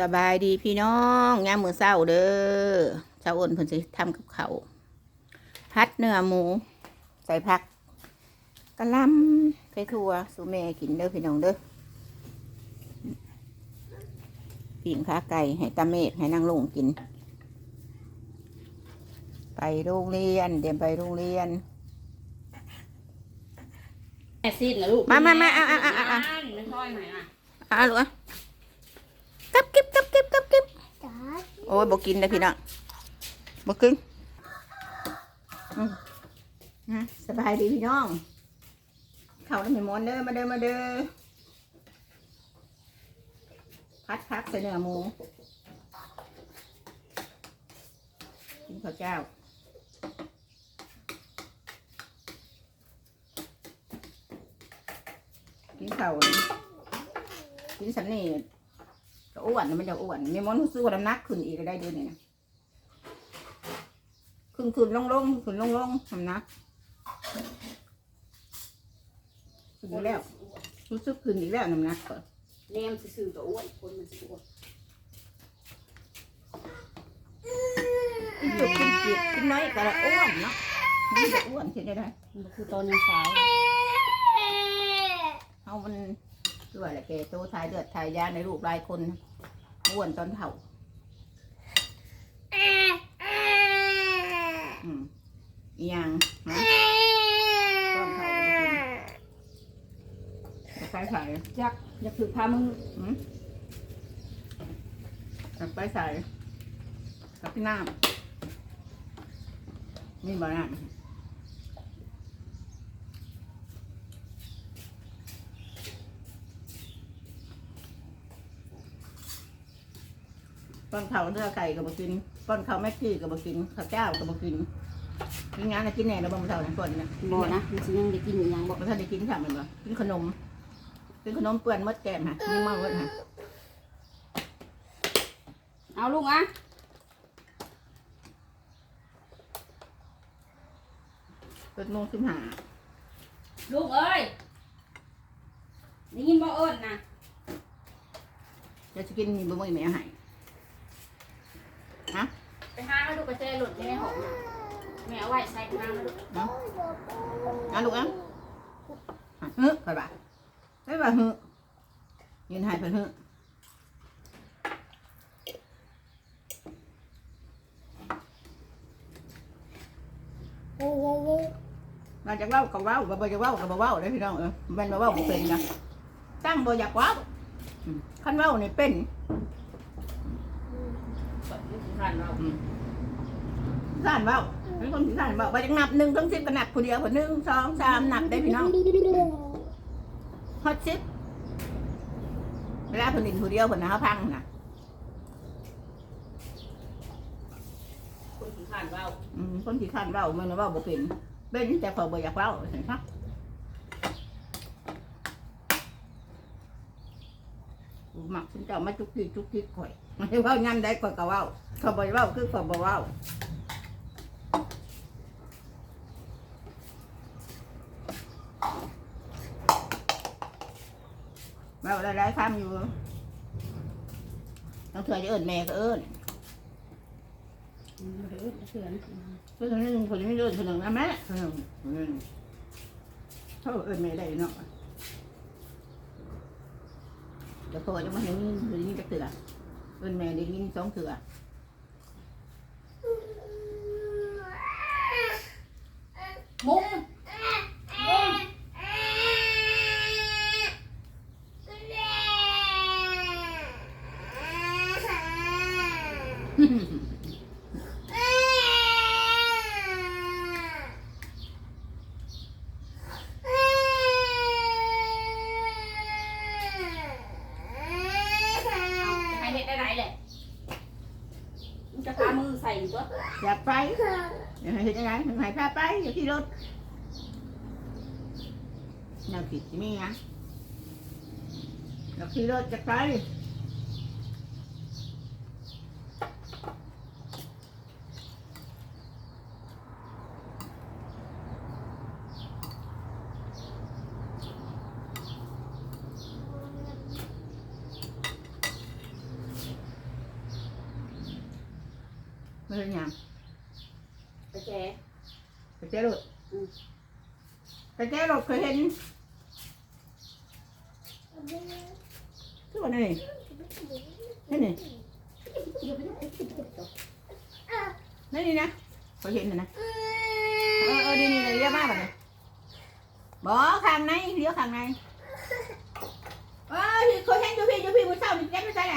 สบายดีพี่น้องยามมื้อเช้าเด้อเช้าอ้นเพิ่นสิทำกับข้าวพัดเนื้อหมู ใส่ผักกะหล่ำไข่ถั่วสู่แม่กินเด้อพี่น้องเด้อปิ่งขาไก่ให้ตาเมฆให้นางลุงกิน ไปโรงเรียน เดี๋ยวไปโรงเรียนแม่สิ้นนะลูกมามามาเอาเอาเอาเอาไม่ค่อยไหนอะอะลูกอะ กับกิ๊บกับกิ๊บกับกิ๊บโอ้ยบอกกินเลยพี่น้องบอกกินนะสบายดีพี่น้อง เข่าน้ำมันมอนเด้อมาเด้อมาเด้อพัดพักใส่เนื้อหมูกินข้าวเจ้ากินข้าวกินสันนี่ ก็อ้วนมันจะอ้วนมีมอนรู้สึกว่าน้ำหนักขึ้นอีกก็ได้เดือนนี้นะขึ้นขึ้นลงลงขึ้นลงลงน้ำหนักขึ้นอีกแล้วรู้สึกขึ้นอีกแล้วน้ำหนักก็แนมซื่อๆก็อ้วนคนมันสิอ้วนกินจุกกินจิตกินน้อยก็อ้วนเนาะมันจะอ้วนเห็นได้ไดมันคือตอนยังสาว เอามัน ด้วยแหละแกโตทายเลือดทายยาในลูกหลายคนอ้วนตอนเถ่าอืมอีหยังนะตอนเถ่าก็ไปใส่ยักอยากถือพามึงอืมไปใส่กับพี่น้ำนี่บ่น้ำ ก้อนเขาเนื้อไก่กับบกินก้อนเขาแม่กี้กับบกินข้าวเจ้ากับบกินกินงานนะกินแหน่แล้วบ่มาเท่านั้นก่อนนะบ่นะมันสิยังได้กินอีหยังบ่บอกว่าท่านได้กินค่ะมันบ่กินขนมกินขนมเปื้อนมดแก้มค่ะยังมาเมดค่ะเอาลูกอะเปิดโมงสิบห้าลูกเอ้ยได้ยินบ่เอิ้นนะจะจะกินมีบะหมี่แม่ให้ฮะ ไปหามาดูกระเจหลุดในห้องน่ะแม่เอาไว้ใส่น้ำมาลูกเนาะเอาลูกเอะเฮ้ยไปบ่าไปบ่าเฮ้ยยืนให้เพิ่นเฮ้ยมาจากเว้ากับเว้าบ่บ่จากเว้ากับบ่เว้าเลยพี่น้องเออแม่นบ่เว้าบ่เป็นนะตั้งบ่อยากเว้าอืมคันเว้านี่เป็นก่อนที่ สิทานเราสานเบ้าเป็นคนที่สานเบ้าไปจังนับหนึ่งต้องสิบก็นับคนเดียวคนหนึ่งสองสามนับได้พี่น้องฮอตสิบเวลาคนหนึ่งคนเดียวคนนะเขาพังนะคนสิทานเราอืมคนที่ขันเบ้ามันเบ้าบ่เป็นเป็นแต่พอบ่อยากเบ้าเห็นปะหมักฉันจะมาจุกจิกจุกจิกข่อยไม่เว้ายันได้ข่อยก็เว้าเขาบ่เว้าคือข่อยบ่เว้าเว้า หลายๆคำอยู่ต้องเถื่อจะเอิ้นแม่ก็เอิ้นอืมเดี๋ยวเอิ้นเสือนนนึงคนนี้ไม่เอิ้นคนหนึ่งนะแม่เขาเอิ้นแม่ได้เนาะเดี๋ยวพอจะมาเห็นคนนี้จะเถื่อเอิ้นแม่ได้ยินสองเถื่อมุ้งมุ้ง จะให้เฮ็ดได้ไรแหละมึงจะพามือใส่ตัว อยากไป อยากให้เห็นยังไงถึงให้พาไปอยู่ที่รถแนวผิดที่มีนะอยากที่รถจะไปไม่เป็นหยัง แกไปเจ๊รถไปเจ๊รถเคยเห็นคือว่านี่นี่นี่นี่นี่นะเคยเห็นนะนะเออเออนี่นี่เรียกมากแบบนี้บอกข้างในเลี้ยวข้างในเออเคยเห็นอยู่พี่อยู่พี่มือเศร้านี่แจ๊บไม่ใช่ไง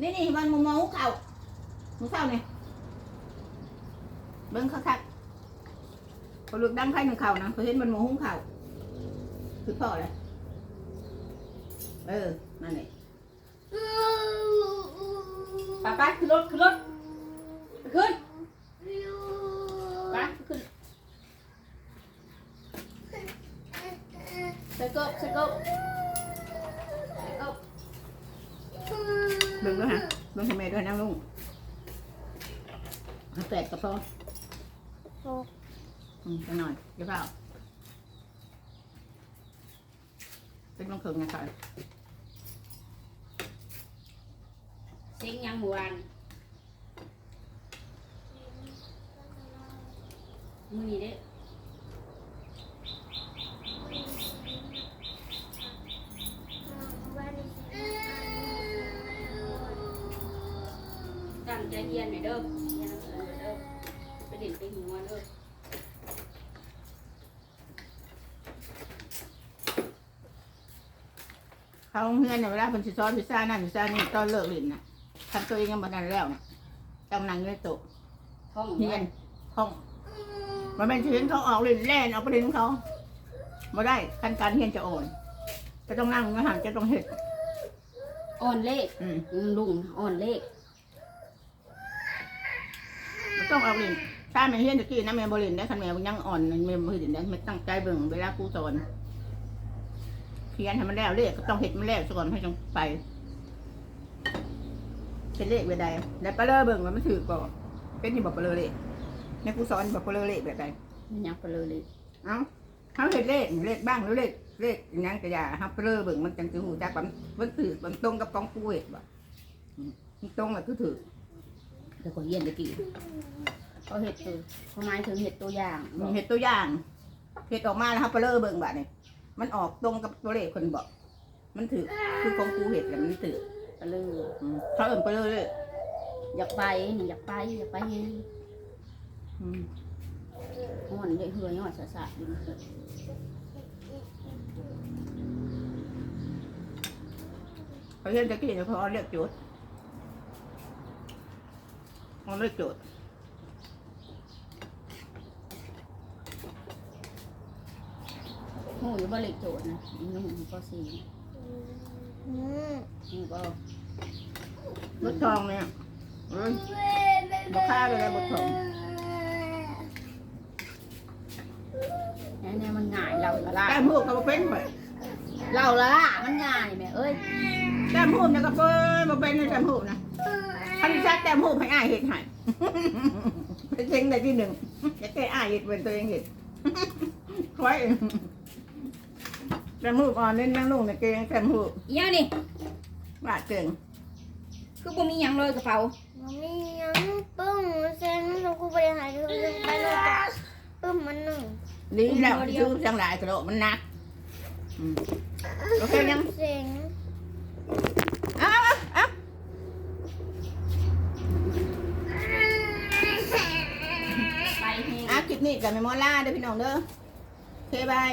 นี่นี่มันมองมองหุกเข่ามือเศร้านี่เบิ้งคัก ๆพอลูกดังไพ่หนึ่งเข่านะเขาเห็นมันโมหุ้งเข่าคือพ่อเลยเออนั่นแหละไปไปขึ้นรถขึ้นรถไปขึ้นไปขึ้นใส่กบใส่กบใส่กบเบิ่งด้วยฮะเบิ่งทำไมด้วยนะลุงเอาแตกกระเพาะ อืมจะหน่อยเดี๋ยวเปล่าเป็นมังเคิงนะครเสียงยังหมู่บ้านมือนี้เด้ตั้งใจเรียนหน่อยเด้อ เขาเฮือนเนี่ยเวลาเป็นสิซ้อนพิซซ่านั่นพิซซ่านี่ตอนเลิกเรียนน่ะทำตัวเองยังบ่ทันแล้วน่ะต้องนั่งอยู่ในโต๊ะท่องเฮียนห้องมันเป็นชื้นเขาออกเล่นแล่นเอาประเด็นของเขาบ่ได้ขั้นการเฮียนจะอ่อนจะต้องนั่งมาหันจะต้องเห็ดอ่อนเลขอืมอืมลุงอ่อนเลขมันต้องเอาเล่นถ้าแม่เฮียนตะกี้นะแม่บ่เล่นได้คันแม่ยังอ่อนแม่บ่เห็นได้ไม่ตั้งใจเบิ่งเวลาครูสอน เขียนให้มันแล้วเลขก็ต้องเห็ดมันแล้วซะก่อนให้จังไป เป็นเลขแบบใดแล้วปลาเลอเบิ่งว่ามันถือก่อนเป็นที่บอกปลาเลอเลขแม่ครูสอนบอกปลาเลอเลขแบบใดมันยังไปเลยเลยเอ้าเขาเห็นเลขเลขบ้างหรือเลขเลขอหยังกระยาฮับเปลือเบิ่งมันจังสิหูจักว่ามันถือมันตรงกับกองปูเห็ดบ่มันตรงแล้วคือถือแต่ก็เรียนตะกี้เขาเห็ดตัวเขาหมายถึงเห็ดตัวอย่างมีเห็ดตัวอย่างเห็ดออกมาแล้วฮับเปลือเบิ่งบัดนี่ มันออกตรงกับตัวเลขคนบอก มันถือคือกองปูเห็ดแล้วมันถือไปเลยอืมเขาเอิ่นเปลือเลยอยากไปนี่อยากไปอยากไปเองอืมอ่อนเลยเหื่อยอ่อนสะสะอยู่เขาเห็นตะกี้เนี่ยเขาเอาเรียกโจทย์เอาเรียกโจทย์ หูอยู่บ่เล็กโจทย์นะนี่หนูก็สี่นี่ก็บดทองเนี่ยเอ้ยบค่าเลยนะบดทองแน่แน่มันง่ายเราละล่ะแก้มหูเขาบ่เป็นไปเราละล่ะมันง่ายแม่เอ้ยแก้มหูเนี่ยก็เปิ้ลบ่เป็นในแก้มหูนะคันที่ชักแก้มหูให้อ้ายเห็ดให้เป็นเซ็งได้ที่หนึ่งจะแก้อ้ายเห็ดเป็นตัวเองเห็ดไว้ แก้มหูอ่อนเล่นนั่งลงในเกงแก้มหูอีหยังนี่บาดเก่งคือบ่มีหยังเลยกระเป๋า Mami, yang pun saya nak aku boleh hari tu kalau tak pun mana. ดีแล้วซื้อจังหลายกระโดดมันหนักอืมโอเคยัง Sing. เอาเอาเอาไปเฮงเอาคลิปนี้กับแม่มอล่าเด้อพี่น้องเด้อโอเคบาย